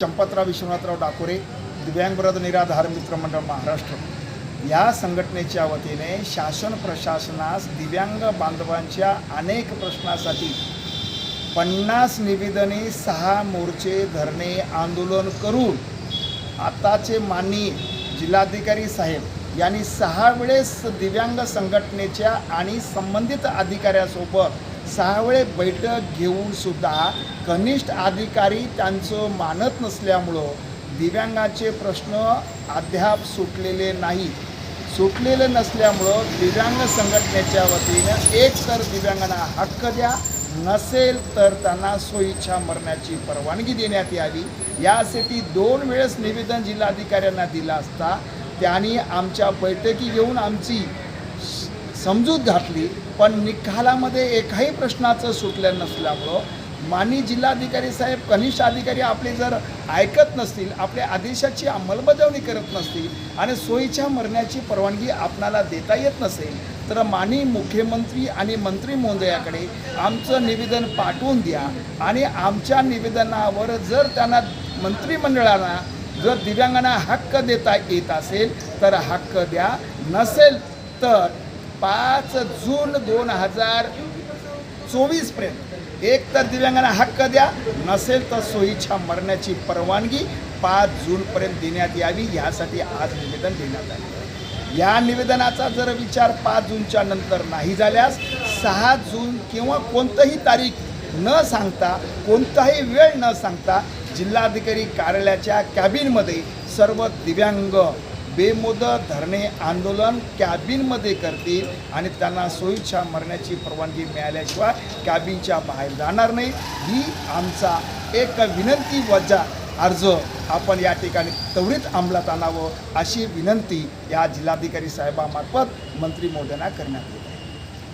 चंपतराव विश्वनाथराव डाकोरे दिव्यांग निराधार मित्र मंडळ महाराष्ट्र. या संघटनेच्या वतीने शासन प्रशासनास दिव्यांग बांधवांच्या अनेक प्रश्नासाठी पन्नास निवेदने सहा मोर्चे धरणे आंदोलन करून आताचे माननीय जिल्हाधिकारी साहेब यांनी सहा वेळेस दिव्यांग संघटनेच्या आणि संबंधित अधिकाऱ्यासोबत सहा वेळे बैठक घेऊन सुद्धा कनिष्ठ अधिकारी त्यांचं मानत नसल्यामुळं दिव्यांगाचे प्रश्न अद्याप सुटलेले नाही. सुटलेले नसल्यामुळं दिव्यांग संघटनेच्या वतीनं एक तर दिव्यांगांना हक्क द्या नसेल तर त्यांना स्वइच्छा मरण्याची परवानगी देण्यात यावी. यासाठी दोन वेळेस निवेदन जिल्हाधिकाऱ्यांना दिलं असता. त्यांनी आमच्या बैठकी घेऊन आमची समजूत घातली पण निकालामध्ये एकाही प्रश्नाचं सुटलं नसल्यामुळं माननीय जिल्हाधिकारी साहेब कनिष्ठ अधिकारी आपले जर ऐकत नसतील आपल्या आदेशाची अंमलबजावणी करत नसतील आणि सोयीच्या मरण्याची परवानगी आपणाला देता येत नसेल तर माननीय मुख्यमंत्री आणि मंत्री महोदयाकडे आमचं निवेदन पाठवून द्या आणि आमच्या निवेदनावर जर त्यांना मंत्रिमंडळाला जर दिव्यांगांना हक्क देता येत असेल तर हक्क द्या. नसेल तर पाच जून दोन हजार चोवीसपर्यंत एक तर दिव्यांगांना हक्क द्या नसेल तर सोयीच्या मरण्याची परवानगी पाच जूनपर्यंत देण्यात यावी यासाठी आज निवेदन देण्यात आले. या निवेदनाचा जर विचार पाच जूनच्या नंतर नाही झाल्यास सहा जून किंवा कोणतंही तारीख न सांगता कोणताही वेळ न सांगता जिल्हाधिकारी कार्यालयाच्या कॅबिनमध्ये सर्व दिव्यांग बेमुदत धरणे आंदोलन कॅबिनमध्ये करतील आणि त्यांना सोयीच्छा मरण्याची परवानगी मिळाल्याशिवाय कॅबिनच्या बाहेर जाणार नाही. ही आमचा एक विनंती वजा अर्ज. आपण या ठिकाणी त्वरित अंमलात आणावं अशी विनंती या जिल्हाधिकारी साहेबामार्फत मंत्री महोदयांना करण्यात येत.